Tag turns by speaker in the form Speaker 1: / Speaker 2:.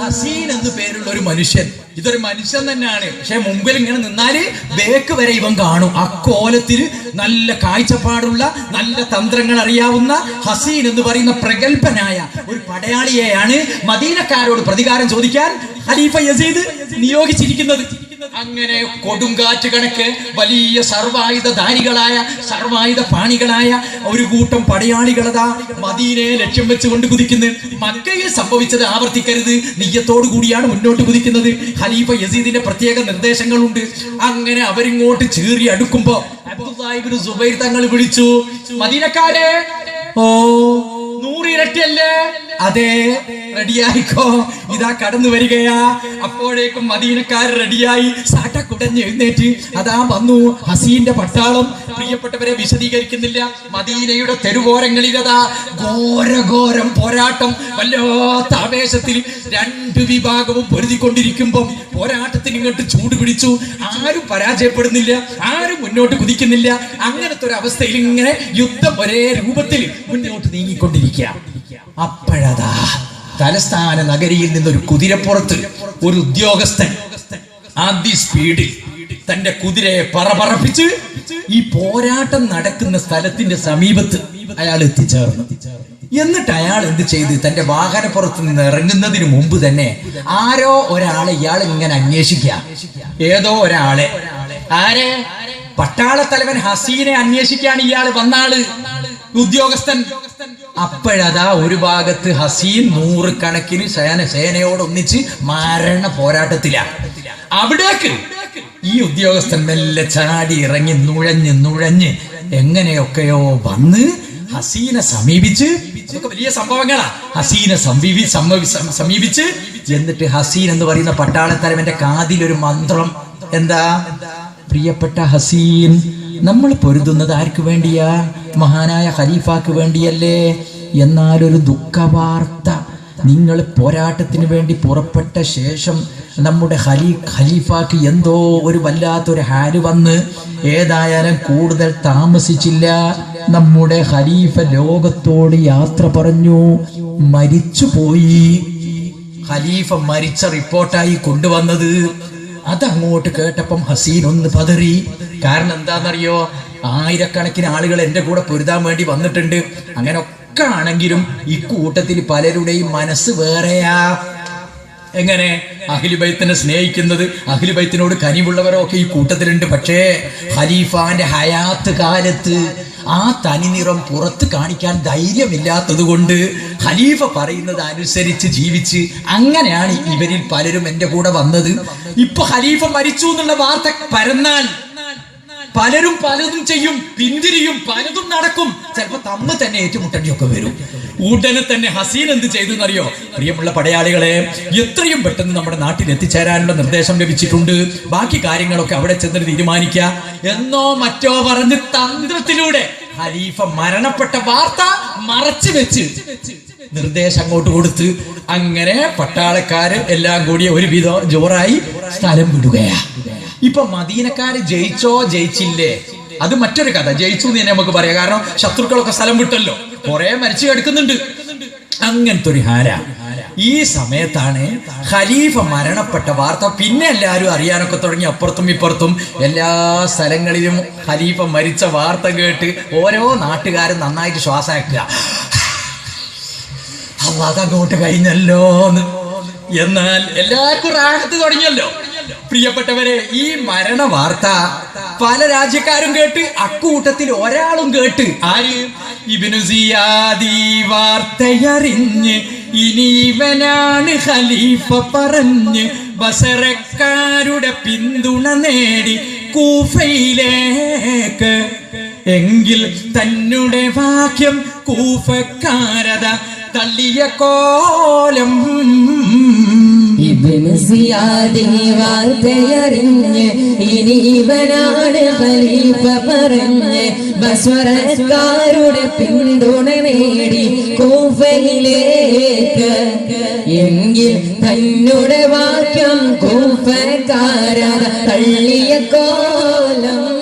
Speaker 1: ഹസീൻ എന്ന് പേരുള്ള ഒരു മനുഷ്യൻ. ഇതൊരു മനുഷ്യൻ തന്നെയാണ്. പക്ഷെ മുമ്പിൽ ഇങ്ങനെ നിന്നാൽ ബേക്ക് വരെ ഇവൻ കാണും. ആ കോലത്തിൽ നല്ല കാഴ്ചപ്പാടുള്ള നല്ല തന്ത്രങ്ങൾ അറിയാവുന്ന ഹസീൻ എന്ന് പറയുന്ന പ്രഗത്ഭനായ ഒരു പടയാളിയെയാണ് മദീനക്കാരോട് പ്രതികാരം ചോദിക്കാൻ ഖലീഫ യസീദ് നിയോഗിച്ചിരിക്കുന്നത്. അങ്ങനെ കൊടുങ്കാറ്റ് കണക്ക് വലിയ സർവായുധ ധാരികളായ സർവായുധ പാണികളായ ഒരു കൂട്ടം പടയാളികളതാ മദീനയെ ലക്ഷ്യം വെച്ച് കൊണ്ട് കുതിക്കുന്നു. മക്കയിൽ സംഭവിച്ചത് ആവർത്തിക്കരുത്. നെയ്യത്തോടു കൂടിയാണ് മുന്നോട്ട് കുതിക്കുന്നത്. ഖലീഫ യസീദിന്റെ പ്രത്യേക നിർദ്ദേശങ്ങളുണ്ട്. അങ്ങനെ അവരിങ്ങോട്ട് ചീറി അടുക്കുമ്പോ അബ്ദുല്ലാഹിബ്നു സുബൈർ തങ്ങൾ വിളിച്ചു മദീനക്കാരെ ഓ നൂറിരട്ടിയല്ലേ അതെ റെഡിയായിക്കോ. ഇതാ കടന്നു വരികയാ. അപ്പോഴേക്കും മദീനക്കാർ റെഡിയായി. സാട്ട കുടഞ്ഞ് എഴുന്നേറ്റ് അതാ വന്നു. ഹസീന്റെ പട്ടാളം പ്രിയപ്പെട്ടവരെ വിശദീകരിക്കുന്നില്ല. മദീനയുടെ തെരുവോരങ്ങളിൽ അതാ ഘോരഘോരം പോരാട്ടം. വല്ലാത്ത ആവേശത്തിൽ രണ്ട് വിഭാഗവും പൊരുതിക്കൊണ്ടിരിക്കുമ്പം പോരാട്ടത്തിന് ഇങ്ങോട്ട് ചൂട് പിടിച്ചു ആരും പരാജയപ്പെടുന്നില്ല. ആരും മുന്നോട്ട് കുതിക്കുന്നില്ല. അങ്ങനത്തെ ഒരു അവസ്ഥയിൽ ഇങ്ങനെ യുദ്ധം ഒരേ രൂപത്തിൽ മുന്നോട്ട് നീങ്ങിക്കൊണ്ടിരിക്കുക. അപ്പോഴതാ തലസ്ഥാന നഗരിയിൽ നിന്നൊരു കുതിരപ്പുറത്ത് ഒരു ഉദ്യോഗസ്ഥൻ ആദ്യ സ്പീഡിൽ തന്റെ കുതിരയെ പറപറപ്പിച്ച് ഈ പോരാട്ടം നടക്കുന്ന സ്ഥലത്തിന്റെ സമീപത്ത് അയാൾ എത്തിച്ചേർന്നു. എന്നിട്ട് അയാൾ എന്ത് ചെയ്ത്? തന്റെ വാഹനപ്പുറത്ത് നിന്ന് ഇറങ്ങുന്നതിന് മുമ്പ് തന്നെ ആരോ ഒരാളെ ഇയാൾ ഇങ്ങനെ അന്വേഷിക്കുക. ഏതോ ഒരാളെ. ആരെ? പട്ടാളത്തലവൻ ഹസീനെ അന്വേഷിക്കാൻ ഇയാൾ വന്നാൾ. ഉദ്യോഗസ്ഥൻ അപ്പോഴതാ ഒരു ഭാഗത്ത് ഹസീൻ നൂറുകണക്കിന് സേന സേനയോട് ഒന്നിച്ച് മരണ പോരാട്ടത്തിലാണ് അവിടേക്ക് ഈ ഉദ്യോഗസ്ഥൻ മെല്ലെ ചാടി ഇറങ്ങി നുഴഞ്ഞ് നുഴഞ്ഞ് എങ്ങനെയൊക്കെയോ വന്ന് ഹസീനെ സമീപിച്ച് വലിയ സംഭവങ്ങളാ. ഹസീനെ സമീപി സമീപിച്ച് എന്നിട്ട് ഹസീൻ എന്ന് പറയുന്ന പട്ടാളത്തലവന്റെ കാതിൽ ഒരു മന്ത്രം എന്താ? പ്രിയപ്പെട്ട ഹസീൻ നമ്മൾ പൊരുതുന്നത് ആർക്ക് വേണ്ടിയാ? മഹാനായ ഖലീഫാക്ക് വേണ്ടിയല്ലേ? എന്നാലൊരു ദുഃഖവാർത്ത. നിങ്ങൾ പോരാട്ടത്തിന് വേണ്ടി പുറപ്പെട്ട ശേഷം നമ്മുടെ ഹലീ ഖലീഫാക്ക് എന്തോ ഒരു വല്ലാത്തൊരു ഹാൽ വന്ന് ഏതായാലും കൂടുതൽ താമസിച്ചില്ല. നമ്മുടെ ഖലീഫ ലോകത്തോട് യാത്ര പറഞ്ഞു. മരിച്ചുപോയി. ഖലീഫ മരിച്ച റിപ്പോർട്ടായി കൊണ്ടുവന്നത് അതങ്ങോട്ട് കേട്ടപ്പം ഹസീൻ ഒന്ന് പതറി. കാരണം എന്താണെന്നറിയോ? ആയിരക്കണക്കിന് ആളുകൾ എന്റെ കൂടെ പൊരുതാൻ വേണ്ടി വന്നിട്ടുണ്ട്. അങ്ങനെ ഒക്കെ ആണെങ്കിലും ഈ കൂട്ടത്തിൽ പലരുടെയും മനസ്സ് വേറെയാ. എങ്ങനെ? അഖിലുബൈത്തിനെ സ്നേഹിക്കുന്നത് അഖിലുബൈത്തിനോട് കനിവുള്ളവരൊക്കെ ഈ കൂട്ടത്തിലുണ്ട്. പക്ഷേ ഖലീഫാന്റെ ഹയാത്ത് കാലത്ത് ആ തനിനിറം പുറത്ത് കാണിക്കാൻ ധൈര്യമില്ലാത്തത് കൊണ്ട് ഖലീഫ പറയുന്നത് അനുസരിച്ച് ജീവിച്ച് അങ്ങനെയാണ് ഇവരിൽ പലരും എന്റെ കൂടെ വന്നത്. ഇപ്പൊ ഖലീഫ മരിച്ചു എന്നുള്ള വാർത്ത പരന്നാൽ പലരും പലതും ചെയ്യും പിന്തിരിയും പലതും നടക്കും. ചിലപ്പോ തമ്മ് തന്നെ ഏറ്റുമുട്ടടിയൊക്കെ വരും. ഉടനെ തന്നെ ഹസീൻ എന്ത് ചെയ്തു എന്നറിയോ? പ്രിയമുള്ള പടയാളികളെ എത്രയും പെട്ടെന്ന് നമ്മുടെ നാട്ടിൽ എത്തിച്ചേരാനുള്ള നിർദ്ദേശം ലഭിച്ചിട്ടുണ്ട്. ബാക്കി കാര്യങ്ങളൊക്കെ അവിടെ ചെന്ന് തീരുമാനിക്കുക എന്നോ മറ്റോ പറഞ്ഞ് തന്ത്രത്തിലൂടെ ഖലീഫ മരണപ്പെട്ട വാർത്ത മറച്ചു വെച്ച് നിർദ്ദേശം അങ്ങോട്ട് കൊടുത്ത് അങ്ങനെ പട്ടാളക്കാര് എല്ലാം കൂടി ഒരു വിധം ജോറായി സ്ഥലം വിടുകയാ. ഇപ്പൊ മദീനക്കാര് ജയിച്ചോ ജയിച്ചില്ലേ? അത് മറ്റൊരു കഥ. ജയിച്ചു എന്ന് തന്നെ നമുക്ക് പറയാം. കാരണം ശത്രുക്കളൊക്കെ സ്ഥലം വിട്ടല്ലോ. കുറെ മരിച്ചു കിടക്കുന്നുണ്ട്. അങ്ങനത്തെ ഒരു ഹാര ഈ സമയത്താണ് ഖലീഫ മരണപ്പെട്ട വാർത്ത പിന്നെ എല്ലാവരും അറിയാനൊക്കെ തുടങ്ങി. അപ്പുറത്തും ഇപ്പുറത്തും എല്ലാ സ്ഥലങ്ങളിലും ഖലീഫ മരിച്ച വാർത്ത കേട്ട് ഓരോ നാട്ടുകാരും നന്നായിട്ട് ശ്വാസമാക്കുക അങ്ങോട്ട് കഴിഞ്ഞല്ലോ എന്ന്. എന്നാൽ എല്ലാവർക്കും റാഹത്ത് തുടങ്ങിയല്ലോ. പ്രിയപ്പെട്ടവരെ ഈ മരണ വാർത്ത പല രാജ്യക്കാരും കേട്ട് അക്കൂട്ടത്തിൽ ഒരാളും കേട്ട്. ആര്? ഇബിനു സിയാദി വാർത്തയറിഞ്ഞ് ഇനി ഖലീഫ പറഞ്ഞ് ബസറക്കാരുടെ പിന്തുണ നേടി കൂഫയിലേക്ക്. എങ്കിൽ തന്നെ വാക്യം കൂഫക്കാരത തള്ളിയ കോലം
Speaker 2: വാർത്തയറിഞ്ഞ് ഇനി ഇവനാണ് ഖലീഫ പറഞ്ഞ് ബസ്വരക്കാരുടെ പിന്തുണ നേടി കൂഫയിലേക്ക്. എങ്കിൽ തന്നെ വാക്യം കൂഫക്കാര തള്ളിയ കോലം.